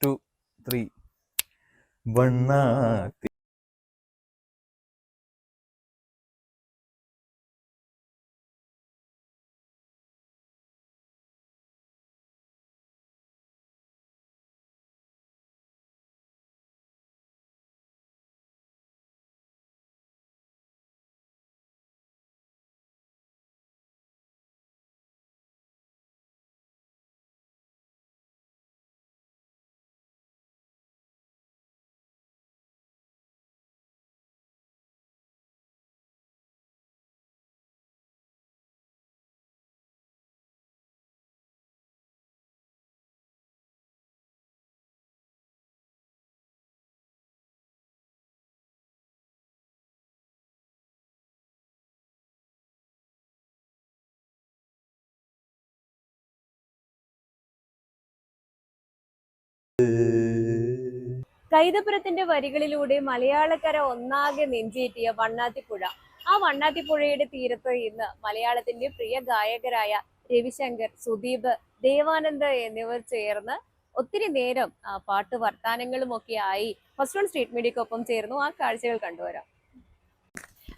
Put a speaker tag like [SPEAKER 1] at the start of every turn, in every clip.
[SPEAKER 1] To three വണ്ണാ
[SPEAKER 2] കൈതപുരത്തിന്റെ വരികളിലൂടെ മലയാളക്കര ഒന്നാകെ നെഞ്ചേറ്റിയ വണ്ണാത്തിപ്പുഴ. ആ വണ്ണാത്തിപ്പുഴയുടെ തീരത്ത് ഇന്ന് മലയാളത്തിന്റെ പ്രിയ ഗായകരായ രവിശങ്കർ സുദീപ് ദേവാനന്ദ് എന്നിവർ ചേർന്ന് ഒത്തിരി നേരം പാട്ട് വർത്താനങ്ങളും ഒക്കെ ആയി ഫസ്റ്റ് വൺ സ്ട്രീറ്റ് മീഡിയക്കൊപ്പം ചേർന്നു. ആ കാഴ്ചകൾ കണ്ടുവരാം.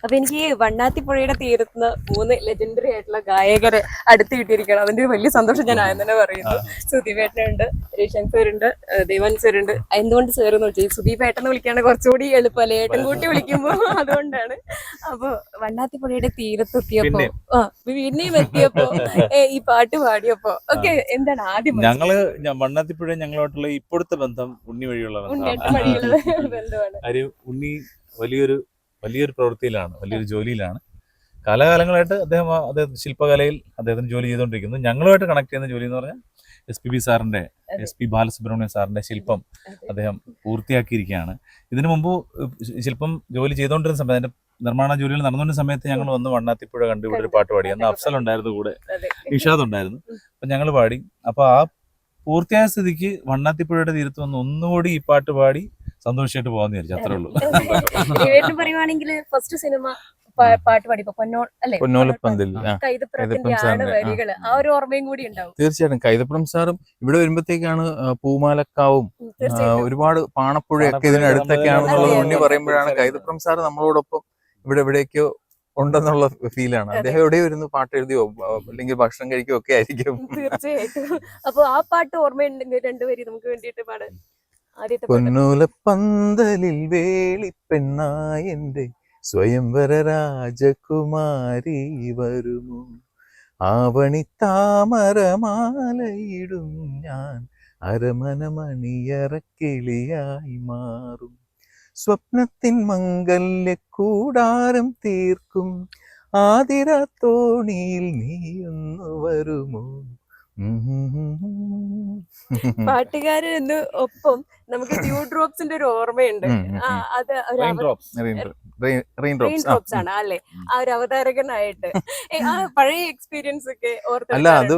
[SPEAKER 2] അപ്പൊ എനിക്ക് ഈ വണ്ണാത്തിപ്പുഴയുടെ തീരത്ത് നിന്ന് മൂന്ന് ലെജൻഡറി ആയിട്ടുള്ള ഗായകരെ അടുത്ത് കിട്ടിയിരിക്കണം അതിന്റെ ഒരു വലിയ സന്തോഷം ഞാൻ ആദ്യം തന്നെ പറയുന്നു. സുദീപേട്ടനുണ്ട് രവിശങ്കർ ഉണ്ട് ദേവൻ സർ ഉണ്ട് എന്തുകൊണ്ട് സർ എന്ന് വെച്ചാൽ സുദീപ് ഏട്ടൻ വിളിക്കാണ് കുറച്ചുകൂടി എളുപ്പമല്ലേ? ഏട്ടൻ കൂട്ടി വിളിക്കുമ്പോ അതുകൊണ്ടാണ്. അപ്പൊ വണ്ണാത്തിപ്പുഴയുടെ തീരത്തെത്തിയപ്പോ
[SPEAKER 1] എത്തിയപ്പോ
[SPEAKER 2] ആ പിന്നെയും എത്തിയപ്പോ ഈ പാട്ട് പാടിയപ്പോ. ഓക്കെ എന്താണ് ആദ്യം?
[SPEAKER 1] ഞങ്ങൾ വണ്ണാത്തിപ്പുഴ ഞങ്ങളോട്ടുള്ള ഇപ്പോഴത്തെ ബന്ധം ഉണ്ണി വഴിയുള്ള ബന്ധമാണ്. ഉണ്ണി വലിയൊരു വലിയൊരു പ്രവൃത്തിയിലാണ് വലിയൊരു ജോലിയിലാണ്. കാലകാലങ്ങളായിട്ട് അദ്ദേഹം അദ്ദേഹം ശില്പകലയിൽ അദ്ദേഹത്തിന് ജോലി ചെയ്തുകൊണ്ടിരിക്കുന്നു. ഞങ്ങളുമായിട്ട് കണക്ട് ചെയ്യുന്ന ജോലി എന്ന് പറഞ്ഞാൽ എസ് പി ബി സാറിന്റെ. എസ് പി ബാലസുബ്രഹ്മണ്യം സാറിന്റെ ശില്പം അദ്ദേഹം പൂർത്തിയാക്കിയിരിക്കുകയാണ്. ഇതിനു മുമ്പ് ശില്പം ജോലി ചെയ്തുകൊണ്ടിരുന്ന സമയത്ത് അതിന്റെ നിർമ്മാണ ജോലികൾ നടന്നുകൊണ്ടിരുന്ന സമയത്ത് ഞങ്ങൾ വന്ന് വണ്ണാത്തിപ്പുഴ കണ്ടു ഇവിടെ ഒരു പാട്ട് പാടി. അന്ന് അഫ്സൽ ഉണ്ടായിരുന്നു കൂടെ.
[SPEAKER 2] നിഷാദ്
[SPEAKER 1] ഇഷാദ് ഉണ്ടായിരുന്നു. അപ്പൊ ഞങ്ങൾ പാടി. അപ്പൊ ആ പൂർത്തിയായ സ്ഥിതിക്ക് വണ്ണാത്തിപ്പുഴയുടെ തീരത്ത് വന്ന് ഒന്നുകൂടി ഈ പാട്ട് പാടി സന്തോഷമായിട്ട് പോകാന്ന് വിചാരിച്ചു. അത്രേ ഉള്ളൂ.
[SPEAKER 2] പറയുവാണെങ്കിൽ ഫസ്റ്റ് സിനിമ പാട്ട് പാടിപ്പോ പൊന്നോൾ അല്ലെ?
[SPEAKER 3] പൊന്നോലപ്പന്തിൽ ആ.
[SPEAKER 2] വരികൾ ഒരു ഓർമ്മയും കൂടി ഉണ്ടാവും.
[SPEAKER 3] തീർച്ചയായിട്ടും. കൈതപ്പുറം സാറും ഇവിടെ വരുമ്പോഴത്തേക്കാണ് പൂമാലക്കാവും ഒരുപാട് പാണപ്പുഴയൊക്കെ
[SPEAKER 1] പാണപ്പുഴ
[SPEAKER 3] ഇതിനടുത്തൊക്കെയാണെന്നുള്ളത് ഉണ്ണി പറയുമ്പോഴാണ് കൈതപ്പുറം സാർ നമ്മളോടൊപ്പം ഇവിടെ എവിടെയൊക്കെയോ ഉണ്ടെന്നുള്ള ഫീലാണ്. അദ്ദേഹം എവിടെയോ ഇരുന്ന് പാട്ട് എഴുതിയോ അല്ലെങ്കിൽ ഭക്ഷണം കഴിക്കുകയോ ഒക്കെ ആയിരിക്കും.
[SPEAKER 2] തീർച്ചയായിട്ടും. അപ്പൊ ആ പാട്ട് ഓർമ്മയുണ്ടെങ്കിൽ രണ്ടുപേരും നമുക്ക് വേണ്ടിയിട്ട് പാട്. ആദ്യത്തെ പാട്ട്
[SPEAKER 3] പൊന്നൂലപ്പന്തലിൽ വേളിപ്പെണ്ണായെന്റെ സ്വയംവര രാജകുമാരി വരുമോ ആവണി താമരമാലയിടും ഞാൻ അരമന മണിയറക്കിളിയായി മാറും. സ്വപ്നത്തിൻ മംഗല്യ കൂടാരം തീർക്കും. ആതിര തോണിയിൽ നീയൊന്നു വരുമോ?
[SPEAKER 2] പാട്ടുകാരൻ എന്ന് ഒപ്പം നമുക്ക് ഡ്യൂ ഡ്രോപ്സിന്റെ ഒരു ഓർമ്മയുണ്ട്. അത്
[SPEAKER 3] റെയിൻ ഡ്രോപ്സ്
[SPEAKER 2] ആണ് അല്ലെ? ആ ഒരു അവതാരകനായിട്ട്. ആ പഴയ എക്സ്പീരിയൻസ് ഒക്കെ
[SPEAKER 3] അല്ല അത്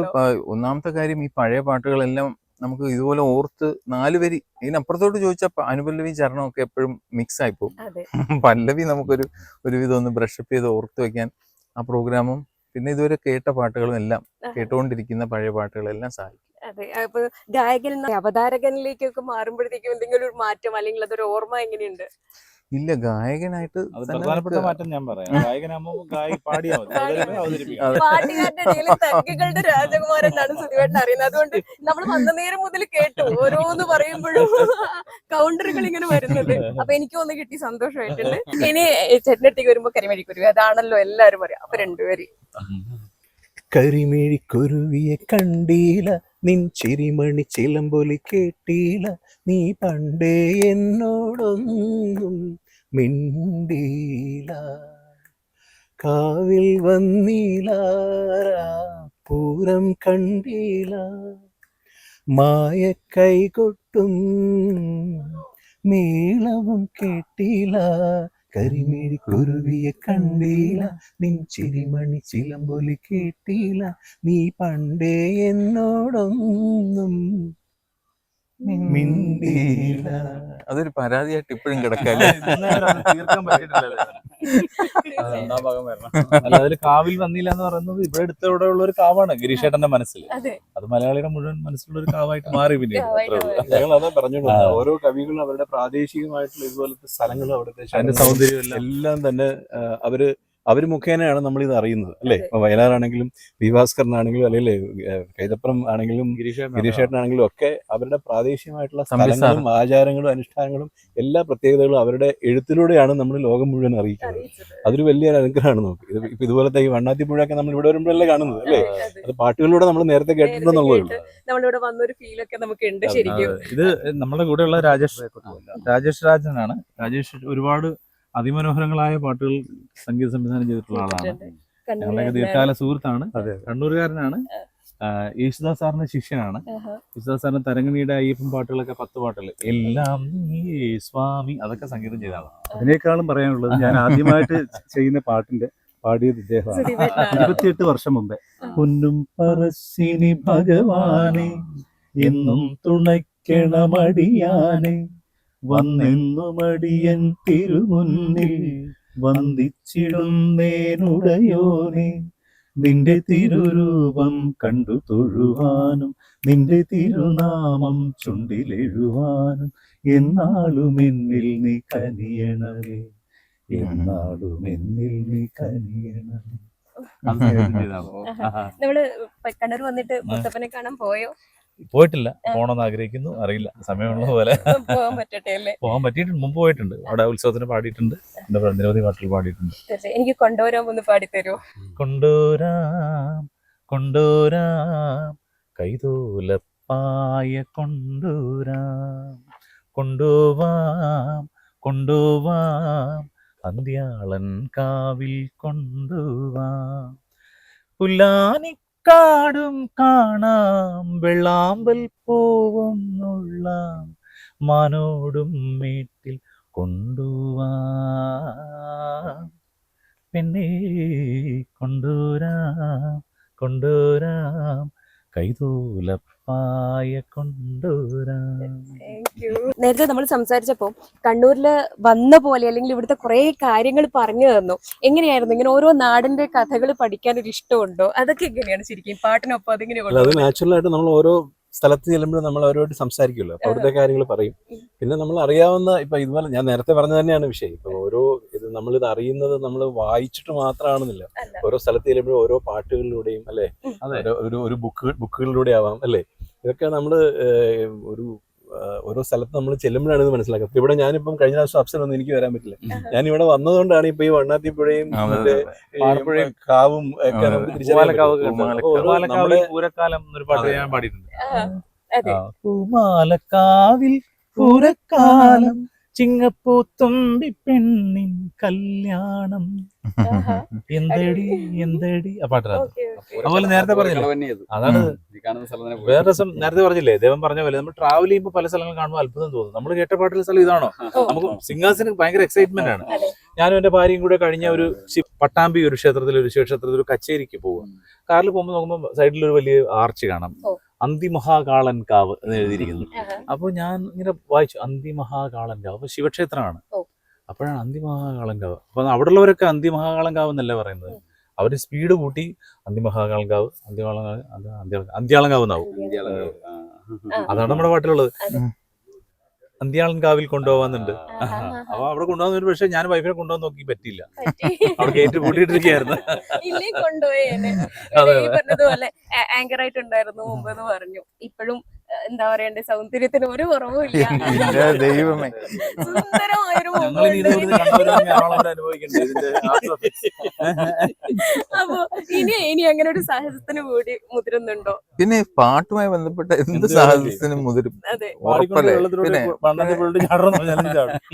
[SPEAKER 3] ഒന്നാമത്തെ കാര്യം ഈ പഴയ പാട്ടുകളെല്ലാം നമുക്ക് ഇതുപോലെ ഓർത്ത് നാല് വരി ഇതിനപ്പുറത്തോട്ട് ചോദിച്ചാൽ അനുപല്ലവി ചരണമൊക്കെ എപ്പോഴും മിക്സ് ആയിപ്പോവും
[SPEAKER 2] അതെ.
[SPEAKER 3] പല്ലവി നമുക്കൊരു ഒരുവിധം ഒന്ന് ബ്രഷപ്പ് ചെയ്ത് ഓർത്ത് വെക്കാൻ ആ പ്രോഗ്രാമും പിന്നെ ഇതുവരെ കേട്ട പാട്ടുകളും എല്ലാം കേട്ടുകൊണ്ടിരിക്കുന്ന പഴയ പാട്ടുകളെല്ലാം സഹായിക്കും
[SPEAKER 2] അതെ അപ്പൊ ഗായകൻ അവതാരകനിലേക്കൊക്കെ മാറുമ്പോഴത്തേക്കും എന്തെങ്കിലും ഒരു മാറ്റം അല്ലെങ്കിൽ അതൊരു ഓർമ്മ എങ്ങനെയുണ്ട്?
[SPEAKER 3] ഇല്ല ഗായകനായിട്ട്
[SPEAKER 1] പ്രധാനപ്പെട്ട മാറ്റം ഞാൻ പറയാം. ഗായകനാകുമ്പോൾ ഗായി പാടിയാൽ
[SPEAKER 2] രാജകുമാരൻ എന്നാണ് സുധിവേട്ടൻ അറിയുന്നത്. അതുകൊണ്ട് നമ്മൾ വന്ന നേരം മുതൽ കേട്ടു. ഓരോന്ന് പറയുമ്പോഴും കൗണ്ടറുകൾ ഇങ്ങനെ വരുന്നത് അപ്പൊ എനിക്ക് ഒന്ന് കിട്ടി സന്തോഷമായിട്ടുണ്ട്. ഇനി ചെട്ടിനടുത്തേക്ക് വരുമ്പോ കരിമഴിക്കുരുവി. അതാണല്ലോ എല്ലാരും പറയാം. അപ്പൊ രണ്ടുപേര്.
[SPEAKER 3] കരിമിഴിക്കുരുവിയെ കണ്ടീല. നിൻ ചിരിമണി ചിലമ്പൊലി കേട്ടീല. നീ പണ്ടേ എന്നോടൊന്നും മിണ്ടീല കാവിൽ വന്നീല പൂരം കണ്ടീല മായ കൈകൊട്ടും മേളവും കേട്ടീല കരിമേഴി കുരുവിയെ കണ്ടീല നിൻ ചിരിമണി ചിലമ്പൊലി കേട്ടീല നീ പണ്ടേ എന്നോടൊന്നും മിണ്ടീല അതൊരു പരാതിയായിട്ട് ഇപ്പോഴും കിടക്കാല്ലേ?
[SPEAKER 1] ഇന്നേവരെ അത് തീർക്കാൻ പറ്റിയിട്ടില്ലല്ലോ. രണ്ടാം ഭാഗം വരണം. അല്ല അതിൽ കാവിൽ വന്നില്ല എന്ന് പറയുന്നത് ഇവിടെ അടുത്തവിടെ ഉള്ള ഒരു കാവാണ് ഗിരീഷേട്ടന്റെ മനസ്സിൽ.
[SPEAKER 2] അതെ.
[SPEAKER 1] അത് മലയാളിയുടെ മുഴുവൻ മനസ്സിലുള്ള ഒരു കാവായിട്ട് മാറി പിന്നെ.
[SPEAKER 4] ഞങ്ങൾ അതാ
[SPEAKER 1] പറഞ്ഞോളൂ.
[SPEAKER 4] ഓരോ കവികളും അവരുടെ പ്രാദേശികമായിട്ടുള്ള ഇതുപോലത്തെ സ്ഥലങ്ങളും അവിടുത്തെ
[SPEAKER 1] സൗന്ദര്യം എല്ലാം.
[SPEAKER 4] തന്നെ അവർ അവർ മുഖേനയാണ് നമ്മൾ ഇത് അറിയുന്നത് അല്ലേ. ഇപ്പൊ വയലാറാണെങ്കിലും വി ഭാസ്കറിനാണെങ്കിലും അല്ലെങ്കിൽ കൈതപ്പുറം ആണെങ്കിലും
[SPEAKER 1] ഗിരീഷേട്ടൻ
[SPEAKER 4] ഗിരീഷേട്ടനാണെങ്കിലും ഒക്കെ അവരുടെ പ്രാദേശികമായിട്ടുള്ള സ്ഥലങ്ങളും ആചാരങ്ങളും അനുഷ്ഠാനങ്ങളും എല്ലാ പ്രത്യേകതകളും അവരുടെ എഴുത്തിലൂടെയാണ് നമ്മൾ ലോകം മുഴുവൻ അറിയിക്കുന്നത്. അതൊരു വലിയൊരു അനുഗ്രഹമാണ് നമുക്ക്. ഇത് ഇപ്പൊ ഇതുപോലത്തെ ഈ വണ്ണാത്തിപ്പുഴയൊക്കെ നമ്മൾ ഇവിടെ വരുമ്പോഴല്ലേ കാണുന്നത് അല്ലേ?
[SPEAKER 2] അതെ.
[SPEAKER 4] പാട്ടുകളിലൂടെ നമ്മൾ നേരത്തെ കേട്ടിട്ടുണ്ടെന്നുള്ളതേ ഉള്ളൂ.
[SPEAKER 2] കേട്ട് നമ്മളിവിടെ വന്നൊരു ഫീലൊക്കെ നമുക്ക് ഉണ്ട് ശരിക്കും.
[SPEAKER 1] ഇത് നമ്മുടെ കൂടെയുള്ള രാജേഷ് രാജേഷ് രാജനാണ്. രാജേഷ് ഒരുപാട് അതിമനോഹരങ്ങളായ പാട്ടുകൾ സംഗീത സംവിധാനം ചെയ്തിട്ടുള്ള ആളാണ്. ഞങ്ങളുടെ ദീർഘകാല സുഹൃത്താണ്.
[SPEAKER 4] അതെ.
[SPEAKER 1] കണ്ണൂരുകാരനാണ്. യേശുദാസ് സാറിന്റെ ശിഷ്യനാണ്. യേശുദാസ് സാറിന്റെ തരങ്ങണിയുടെ അയ്യപ്പൻ പാട്ടുകളൊക്കെ പത്ത് പാട്ടുകൾ എല്ലാം സ്വാമി. അതൊക്കെ സംഗീതം ചെയ്താണ്
[SPEAKER 5] അതിനേക്കാളും പറയാനുള്ളത് ഞാൻ ആദ്യമായിട്ട് ചെയ്യുന്ന പാട്ടിന്റെ പാടിയത് ഇദ്ദേഹമാണ്. ഇരുപത്തിയെട്ട് വർഷം മുമ്പേ. പൊന്നും പറശ്ശിനി ഭഗവാനെ എന്നും തുണയ്ക്കണമടിയാനെ വന്നെന്നുമടിയൻ തിരുമുന്നിൽ വന്ദിച്ചിടുന്നേനുടയോനെ നിന്റെ തിരുരൂപം കണ്ടു തൊഴുവാനും നിന്റെ തിരുനാമം ചുണ്ടിലെഴുവാനും എന്നാളും എന്നിൽ നീ കനിയണമേ എന്നാളും എന്നിൽ നീ കനിയണമേ.
[SPEAKER 1] ആഹാ.
[SPEAKER 2] നമ്മൾ കണ്ണൂർ വന്നിട്ട് മുത്തപ്പനെ കാണാൻ പോയോ
[SPEAKER 1] പോയിട്ടില്ല. പോകണമെന്ന് ആഗ്രഹിക്കുന്നു. അറിയില്ല. സമയമുള്ള പോലെ
[SPEAKER 2] പോകാൻ
[SPEAKER 1] പറ്റിയിട്ടുണ്ട്. മുമ്പ് പോയിട്ടുണ്ട്. അവിടെ ഉത്സവത്തിന് പാടിയിട്ടുണ്ട്. എന്റെ നിരവധി പാട്ടുകൾ പാടിയിട്ടുണ്ട്.
[SPEAKER 2] എനിക്ക് കൊണ്ടുവരാൻ ഒന്ന് പാടിത്തരുമോ
[SPEAKER 1] കൊണ്ടോരാം കൊണ്ടോരാം. കൈതൂലപ്പായ കൊണ്ടോരാം. കൊണ്ടുവാം കൊണ്ടുവാം. അന്ത്യാളൻ കാവിൽ കൊണ്ടുവാം. പുല്ലാനിക്കാടും കാണാം വെള്ളാമ്പൽ പോവുന്നുള്ള നുള്ളാം മാനോടും മേട്ടിൽ കൊണ്ടുവാ. പെണ്ണേ കൊണ്ടുവരാം കൊണ്ടുവരാം. കൈതൂലപ്പായ കൊണ്ടുവരാം.
[SPEAKER 2] നേരത്തെ നമ്മൾ സംസാരിച്ചപ്പോൾ കണ്ണൂരിൽ വന്ന പോലെ അല്ലെങ്കിൽ ഇവിടുത്തെ കുറേ കാര്യങ്ങൾ പറഞ്ഞു തന്നു. എങ്ങനെയായിരുന്നു? ഇങ്ങനെ ഓരോ നാടിന്റെ കഥകൾ പഠിക്കാൻ ഒരു ഇഷ്ടമുണ്ടോ? അതൊക്കെ എങ്ങനെയാണ് ശരിക്കും പാട്ടിനൊപ്പം അതിങ്ങനെ
[SPEAKER 4] അത് ആയിട്ട് നമ്മൾ ഓരോ സ്ഥലത്ത് ചെല്ലുമ്പോൾ നമ്മൾ അവരോട് സംസാരിക്കുമല്ലോ. അപ്പൊ അവിടുത്തെ കാര്യങ്ങൾ പറയും. പിന്നെ നമ്മൾ അറിയാവുന്ന ഇപ്പൊ ഇതുപോലെ ഞാൻ നേരത്തെ പറഞ്ഞ തന്നെയാണ് വിഷയം. ഇപ്പൊ ഓരോ ഇത് നമ്മളിത് അറിയുന്നത് നമ്മൾ വായിച്ചിട്ട് മാത്രമാണെന്നില്ല. ഓരോ സ്ഥലത്ത് ചെല്ലുമ്പോഴും ഓരോ പാട്ടുകളിലൂടെയും അല്ലേ?
[SPEAKER 1] അതെ.
[SPEAKER 4] ഒരു ഒരു ബുക്ക് ബുക്കുകളിലൂടെ ആവാം അല്ലെ? ഇതൊക്കെ നമ്മൾ ഒരു ഓരോ സ്ഥലത്ത് നമ്മൾ ചെല്ലുമ്പോഴാണ് ഇത് മനസ്സിലാക്കുന്നത് ഇവിടെ ഞാനിപ്പം കഴിഞ്ഞ പ്രാവശ്യം അപ്സൽ ഒന്നും എനിക്ക് വരാൻ പറ്റില്ല. ഞാൻ ഇവിടെ വന്നതുകൊണ്ടാണ് ഇപ്പൊ ഈ വണ്ണാത്തിപ്പുഴയും
[SPEAKER 1] പാടപ്പുഴയും
[SPEAKER 4] കാവും ഒക്കെ നമുക്ക്
[SPEAKER 1] പൂമാലക്കാവിൽ പൂരക്കാലം ചിങ്ങപ്പൂത്തുമ്പി പെണ്ണിൻ കല്യാണം.
[SPEAKER 2] ആഹാ.
[SPEAKER 1] എന്തടി എന്തടി? ആ പാട്ടാണ്. അതുപോലെ നേരത്തെ പറഞ്ഞില്ലേ? അതാണ് വേറെ രസം നേരത്തെ പറഞ്ഞില്ലേ? ദേവൻ പറഞ്ഞ പോലെ നമ്മൾ ട്രാവൽ ചെയ്യുമ്പോൾ പല സ്ഥലങ്ങൾ കാണുമ്പോൾ അത്ഭുതം തോന്നും. നമ്മൾ കേട്ട പാട്ടിലെ സ്ഥലം ഇതാണോ? നമുക്ക് സിംഗാസിന് ഭയങ്കര എക്സൈറ്റ്മെന്റ് ആണ്. ഞാനും എന്റെ ഭാര്യയും കൂടെ കഴിഞ്ഞ ഒരു പട്ടാമ്പി ഒരു ക്ഷേത്രത്തിൽ ഒരു ശിവക്ഷേത്രത്തിൽ ഒരു കച്ചേരിക്ക് പോകും കാറിൽ പോകുമ്പോൾ നോക്കുമ്പോൾ സൈഡിൽ ഒരു വലിയ ആർച്ച് കാണാം. അന്തിമഹാകാളൻ കാവ് എന്ന് എഴുതിയിരിക്കുന്നു.
[SPEAKER 2] അപ്പൊ
[SPEAKER 1] അപ്പോൾ ഞാൻ ഇങ്ങനെ വായിച്ചു അന്തിമഹാകാളൻ കാവ്. അപ്പൊ ശിവക്ഷേത്രമാണ്. അപ്പോഴാണ് അന്തിമഹാകാളൻ കാവ്. അപ്പൊ അവിടെ ഉള്ളവരൊക്കെ അന്തിമഹാകാളൻ കാവ് എന്നല്ലേ പറയുന്നത്? അവർ സ്പീഡ് കൂട്ടി അന്തിമഹാകാളൻ അന്ത്യാളങ്കാവ്. എന്നാവും അതാണ് നമ്മുടെ പാട്ടിലുള്ളത് അന്ത്യാളങ്കാവിൽ കൊണ്ടുപോകാന്നുണ്ട്. അപ്പൊ അവിടെ കൊണ്ടുപോകുന്ന ഒരു പക്ഷേ ഞാൻ വൈഫിനെ കൊണ്ടുപോകാൻ നോക്കി പറ്റിയില്ല.
[SPEAKER 2] പറ്റി.
[SPEAKER 1] അവിടെ ഗേറ്റ്
[SPEAKER 2] പറഞ്ഞതുപോലെ ആങ്കർ ആയിട്ടുണ്ടായിരുന്നു മുമ്പ് പറഞ്ഞു. ഇപ്പോഴും എന്താ പറയണ്ടേ സൗന്ദര്യത്തിന് ഒരു
[SPEAKER 3] കുറവുമില്ല ദൈവമേ.
[SPEAKER 2] അപ്പൊ ഇനി ഇനി അങ്ങനെ ഒരു സാഹസത്തിന് കൂടി മുതിരുന്നുണ്ടോ?
[SPEAKER 3] പിന്നെ പാട്ടുമായി ബന്ധപ്പെട്ട എന്ത് സാഹസത്തിന് മുതിരും.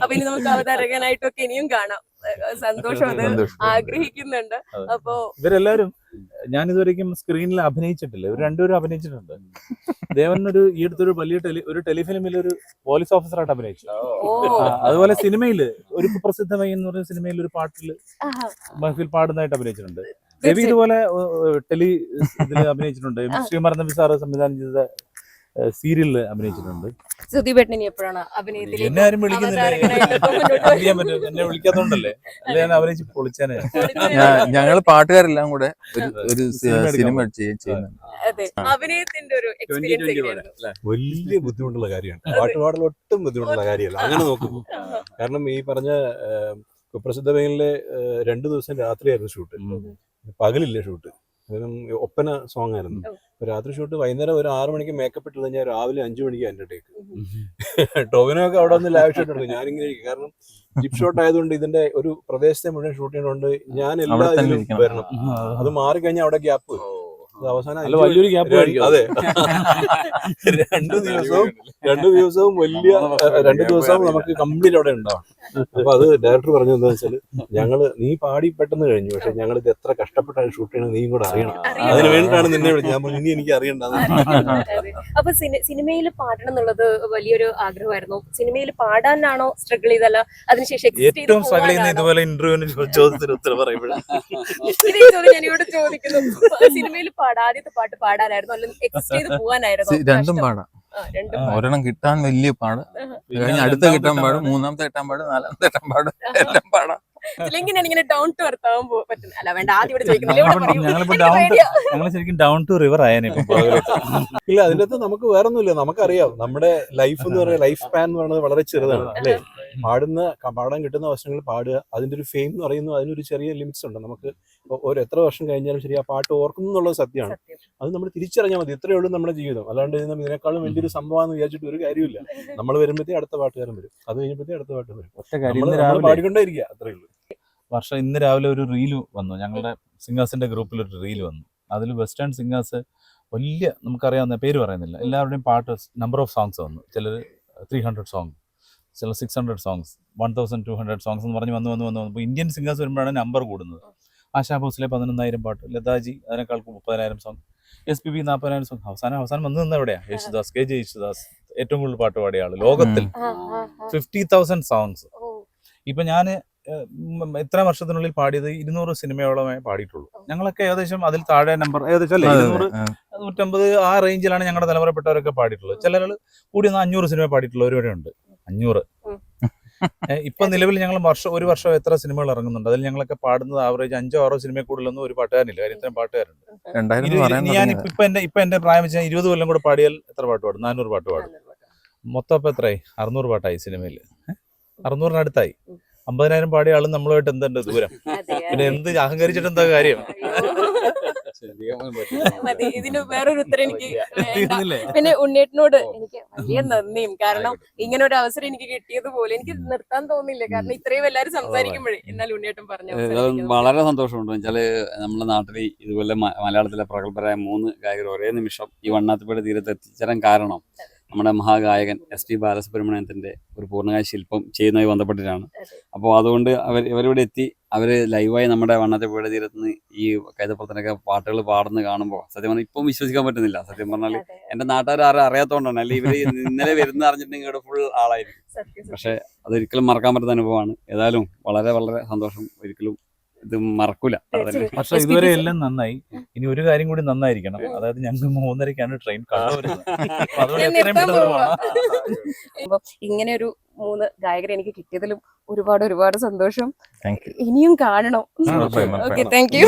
[SPEAKER 2] അപ്പൊ ഇനി നമുക്ക് അവതാരകനായിട്ടൊക്കെ ഇനിയും കാണാം. സന്തോഷം അത് ആഗ്രഹിക്കുന്നുണ്ട്. അപ്പോ
[SPEAKER 1] ഇവരെല്ലാരും ഞാൻ ഇതുവരെയും സ്ക്രീനിൽ അഭിനയിച്ചിട്ടില്ല. ഇവർ രണ്ടുപേരും അഭിനയിച്ചിട്ടുണ്ട്. ദേവൻ ഒരു ഈ അടുത്തൊരു വലിയ ടെലി ഒരു ടെലിഫിലിമിൽ ഒരു പോലീസ് ഓഫീസറായിട്ട് അഭിനയിച്ചു. അതുപോലെ സിനിമയിൽ ഒരു പ്രസിദ്ധമായി എന്ന് പറയുന്ന സിനിമയിൽ ഒരു പാട്ടിൽ. മഹഫിൽ പാടുന്നതായിട്ട് അഭിനയിച്ചിട്ടുണ്ട്. രവി ഇതുപോലെ ടെലി ഇതിൽ അഭിനയിച്ചിട്ടുണ്ട്. ശ്രീമരൻ നബി സാറ് സംവിധാനം ചെയ്ത സീരിയലിൽ അഭിനയിച്ചിട്ടുണ്ട്.
[SPEAKER 2] സുധീപേട്ടൻ എപ്പോഴാണ്
[SPEAKER 1] എന്നെ ആരും വിളിക്കുന്നില്ല? വിളിക്കാത്തോണ്ടല്ലേ? അല്ല ഞാൻ അഭിനയിച്ച് പൊളിച്ചേനെ.
[SPEAKER 3] ഞങ്ങൾ ഞങ്ങൾ പാട്ടുകാരെല്ലാം കൂടെ ഒരു
[SPEAKER 1] സിനിമ
[SPEAKER 2] അഭിനയത്തിന്റെ ഒരു
[SPEAKER 4] വലിയ ബുദ്ധിമുട്ടുള്ള കാര്യമാണ്. പാട്ട് പാടൽ ഒട്ടും ബുദ്ധിമുട്ടുള്ള കാര്യമല്ല. അങ്ങനെ നോക്കുമ്പോൾ കാരണം ഈ പറഞ്ഞ കുപ്രസിദ്ധ മേഖലയിലെ രണ്ടു ദിവസം രാത്രിയായിരുന്നു ഷൂട്ട്. പകലില്ല ഷൂട്ട്. കാരണം ഒപ്പന സോങ് ആയിരുന്നു. രാത്രി ഷൂട്ട് വൈകുന്നേരം ഒരു ആറു മണിക്ക് മേക്കപ്പ് ഇട്ട് കഴിഞ്ഞാൽ രാവിലെ അഞ്ചു മണിക്ക് എന്റെ ടേക്ക് ടോവിനോ ഒക്കെ അവിടെ ഒന്ന് ലൈവ് ഷോട്ട് എടുക്കും. ഞാനിങ്ങനെ ഇരിക്കും. കാരണം ജിപ് ഷോട്ട് ആയതുകൊണ്ട് ഇതിന്റെ ഒരു പ്രദേശത്തെ മുഴുവൻ ഷൂട്ട് ചെയ്യണോണ്ട് ഞാൻ എല്ലാ ഇതിലും വരണം. അത് മാറി കഴിഞ്ഞാൽ അവിടെ ഗ്യാപ്പ് അവസാനം
[SPEAKER 5] വലിയൊരു ഗ്യാപ്പ്
[SPEAKER 4] അതെ. രണ്ടു ദിവസവും രണ്ടു ദിവസവും വലിയ രണ്ടു ദിവസവും നമുക്ക് കംപ്ലീറ്റ് അവിടെ ഉണ്ടാവും. അപ്പൊ അത് ഡയറക്ടർ പറഞ്ഞു എന്താ വെച്ചാൽ ഞങ്ങൾ നീ പാടി പെട്ടെന്ന് കഴിഞ്ഞു പക്ഷെ ഞങ്ങൾ ഇത് എത്ര കഷ്ടപ്പെട്ടാണ് ഷൂട്ട് ചെയ്യണം നീയും കൂടെ അറിയണം. അതിന് വേണ്ടിയിട്ടാണ് നിന്നെ വിളിച്ചത്. ഞാൻ ഇനി എനിക്ക് അറിയണ്ട.
[SPEAKER 2] അപ്പൊ സിനിമയിൽ പാടണം എന്നുള്ളത് വലിയൊരു ആഗ്രഹമായിരുന്നു. സിനിമയിൽ പാടാനാണോ സ്ട്രഗിൾ ചെയ്തല്ല അതിനുശേഷം
[SPEAKER 1] ഏറ്റവും സ്ട്രഗിൾ ചെയ്യുന്ന ഇതുപോലെ ഇന്റർവ്യൂവിന് ചോദ്യത്തിന് ഉത്തരം പറയുമ്പോഴാണ്.
[SPEAKER 2] ഇതേ ഞാൻ ഇവിടെ ചോദിക്കുന്നു. സിനിമയിൽ പാടാ. ആദ്യത്തെ പാട്ട് പാടാനായിരുന്നു. അല്ലെങ്കിൽ എക്സിസ്റ്റ് ചെയ്ത് പോവാനായിരുന്നു.
[SPEAKER 3] രണ്ടും പാടാം.
[SPEAKER 2] ആ, രണ്ടും
[SPEAKER 3] ഒരെണ്ണം കിട്ടാൻ വലിയ പാട്. കഴിഞ്ഞ അടുത്ത കിട്ടാൻ പാടും മൂന്നാമത്തെ കിട്ടാൻ പാടും നാലാമത്തെ കിട്ടാൻ പാടും എല്ലാം പാടാം.
[SPEAKER 2] ഇല്ലെങ്കിൽ ഇങ്ങനെ ഡൗൺ ടു എർത്ത് ആവാൻ പറ്റും അല്ല വേണ്ട ആദ്യം ഇവിടെ.
[SPEAKER 1] ഞങ്ങൾ ശരിക്കും ഡൗൺ ടു റിവർ ആയേനെ
[SPEAKER 4] ഇല്ല അതിന്റെ നമുക്ക് വേറൊന്നുമില്ല. നമുക്കറിയാം. നമ്മുടെ ലൈഫ് എന്ന് പറയുന്നത് ലൈഫ് സ്പാൻ എന്ന് പറയുന്നത് വളരെ ചെറുതാണ്. അല്ലേ? പാടുന്ന പാടാൻ കിട്ടുന്ന അവസരങ്ങൾ പാടുക അതിന്റെ ഒരു ഫെയിം എന്ന് പറയുന്നത് അതിനൊരു ചെറിയ ലിമിറ്റ്സ് ഉണ്ട്. നമുക്ക് ഒരു എത്ര വർഷം കഴിഞ്ഞാലും ശരി ആ പാട്ട് ഓർക്കുന്നു എന്നുള്ളത് സത്യമാണ്.
[SPEAKER 2] സത്യം.
[SPEAKER 4] അത് നമ്മൾ തിരിച്ചറിഞ്ഞാൽ മതി. ഇത്രയേ ഉള്ളൂ നമ്മുടെ ജീവിതം. അല്ലാണ്ട് ഇതിനേക്കാളും വലിയൊരു എന്ന് വിചാരിച്ചിട്ട് ഒരു കാര്യമില്ല നമ്മൾ വരുമ്പോഴത്തേ അടുത്ത പാട്ടുകാരൻ വരും. അത് കഴിഞ്ഞപ്പോഴത്തേ അടുത്ത പാട്ട് വരും.
[SPEAKER 5] ഒറ്റ കാര്യം.
[SPEAKER 4] നമ്മൾ
[SPEAKER 5] ഇന്ന് രാവിലെ
[SPEAKER 4] പാടിക്കൊണ്ടേ ഇരിക്കുക അത്രേ ഉള്ളൂ.
[SPEAKER 1] വർഷം ഇന്ന് രാവിലെ ഒരു റീൽ വന്നു. ഞങ്ങളുടെ സിംഗേഴ്സിന്റെ ഗ്രൂപ്പിൽ ഒരു റീൽ വന്നു. അതിൽ വെസ്റ്റേൺ സിംഗേഴ്സ് വലിയ നമുക്കറിയാവുന്ന പേര് പറയുന്നില്ല. എല്ലാവരുടെയും പാട്ട് നമ്പർ ഓഫ് സോങ്സ് വന്നു. ചിലർ ത്രീ ഹൺഡ്രഡ് സോങ് ചില six hundred songs one thousand two hundred songs എന്ന് പറഞ്ഞ് വന്ന് വന്ന് വന്ന് വന്നു. ഇന്ത്യൻ സിംഗേഴ്സ് വരുമ്പോഴാണ് നമ്പർ കൂടുന്നത്. ആശാ ഭോസ്ലെ പതിനൊന്നായിരം പാട്ട് ലതാജി അതിനേക്കാൾ മുപ്പതിനായിരം സോങ് എസ് പി ബി നാൽപ്പതിനായിരം സോങ് അവസാനം അവസാനം വന്നു നിന്ന് എവിടെയാ? യേശുദാസ് കെ ജെ യേശുദാസ് ഏറ്റവും കൂടുതൽ പാട്ട് പാടിയ ആൾ ലോകത്തിൽ. ഫിഫ്റ്റി തൗസൻഡ് സോങ്സ് ഇപ്പൊ ഞാൻ ഇത്ര വർഷത്തിനുള്ളിൽ പാടിയത്? ഇരുന്നൂറ് സിനിമയോളമേ പാടിയിട്ടുള്ളൂ. ഞങ്ങളൊക്കെ ഏകദേശം അതിൽ താഴെ നമ്പർ ഏകദേശം അല്ലേ? ഇരുന്നൂറ്
[SPEAKER 3] ആ.
[SPEAKER 1] നൂറ്റമ്പത് ആ റേഞ്ചിലാണ് ഞങ്ങളുടെ തലമുറപ്പെട്ടവരൊക്കെ പാടിയിട്ടുള്ളത്. ചിലർ കൂടി ഒന്ന് അഞ്ഞൂറ് സിനിമ പാടിയിട്ടുള്ളവരും വരെ ഉണ്ട് അഞ്ഞൂറ്. ഇപ്പൊ നിലവിൽ ഞങ്ങൾ വർഷം ഒരു വർഷം എത്ര സിനിമകൾ ഇറങ്ങുന്നുണ്ട്? അതിൽ ഞങ്ങളൊക്കെ പാടുന്നത് ആവറേജ് അഞ്ചോ ആറോ സിനിമ കൂടുതലൊന്നും ഒരു പാട്ടുകാരനില്ല. കാര്യം ഇത്രയും പാട്ടുകാരുണ്ട്. ഞാൻ. ഇപ്പൊ എന്റെ ഇപ്പൊ എന്റെ പ്രായം വെച്ചാൽ ഇരുപത് കൊല്ലം കൂടെ പാടിയാൽ എത്ര പാട്ട് പാടും? നാനൂറ് പാട്ട് പാടും. മൊത്തം ഇപ്പൊ എത്രയായി അറുന്നൂറ് പാട്ടായി സിനിമയിൽ. അറുന്നൂറിനടുത്തായി. അമ്പതിനായിരം പാടിയ ആളും നമ്മളുമായിട്ട് എന്തുണ്ട് ദൂരം? പിന്നെ എന്ത് അഹങ്കരിച്ചിട്ട് എന്താ കാര്യം
[SPEAKER 2] മതി. ഇതിന് വേറൊരു ഉത്തരം എനിക്ക്? പിന്നെ ഉണ്ണിയേട്ടനോട് എനിക്ക് വലിയ നന്ദിയും. കാരണം ഇങ്ങനെ ഒരു അവസരം എനിക്ക് കിട്ടിയത് പോലെ എനിക്ക് നിർത്താൻ തോന്നില്ല കാരണം ഇത്രയും എല്ലാരും സംസാരിക്കുമ്പോഴേ എന്നാൽ ഉണ്ണിയേട്ടൻ പറഞ്ഞു
[SPEAKER 6] വളരെ സന്തോഷമുണ്ട്. വെച്ചാൽ നമ്മുടെ നാട്ടിൽ ഇതുപോലെ മലയാളത്തിലെ പ്രഗത്ഭരായ മൂന്ന് ഗായകർ ഒരേ നിമിഷം ഈ വണ്ണാത്തിപ്പുഴ തീരത്ത് എത്തിച്ചേരാൻ കാരണം നമ്മുടെ മഹാഗായകൻ എസ് പി ബാലസുബ്രഹ്മണ്യത്തിന്റെ ഒരു പൂർണകായ ശില്പം ചെയ്യുന്നതുമായി ബന്ധപ്പെട്ടിട്ടാണ്. അപ്പോൾ അതുകൊണ്ട് അവർ ഇവരിവിടെ എത്തി അവർ ലൈവായി നമ്മുടെ വണ്ണത്തെ തീരത്ത് നിന്ന് ഈ കൈതപ്പുറത്തിനൊക്കെ പാട്ടുകൾ പാടുന്നത് കാണുമ്പോൾ സത്യം പറഞ്ഞാൽ ഇപ്പം വിശ്വസിക്കാൻ പറ്റുന്നില്ല. സത്യം പറഞ്ഞാൽ എന്റെ നാട്ടുകാർ ആരും അറിയാത്തതുകൊണ്ടാണ് അല്ലെങ്കിൽ ഇവർ ഇന്നലെ വരുന്ന അറിഞ്ഞിട്ടുണ്ടെങ്കിൽ ഇവിടെ ഫുൾ
[SPEAKER 2] സത്യം
[SPEAKER 6] പക്ഷെ അതൊരിക്കലും മറക്കാൻ പറ്റുന്ന അനുഭവമാണ്. ഏതായാലും വളരെ വളരെ സന്തോഷം. ഒരിക്കലും ഇത് മറക്കൂല.
[SPEAKER 1] പക്ഷെ ഇതുവരെ എല്ലാം നന്നായി. ഇനി ഒരു കാര്യം കൂടി നന്നായിരിക്കണം. അതായത് ഞങ്ങൾ മൂന്നരക്കാണ് ട്രെയിൻ
[SPEAKER 2] ഇങ്ങനെ ഒരു മൂന്ന് ഗായകരെ എനിക്ക് കിട്ടിയതിലും ഒരുപാട് ഒരുപാട് സന്തോഷം.
[SPEAKER 3] Thank you.
[SPEAKER 2] ഇനിയും കാണണം. ഓക്കെ. Thank you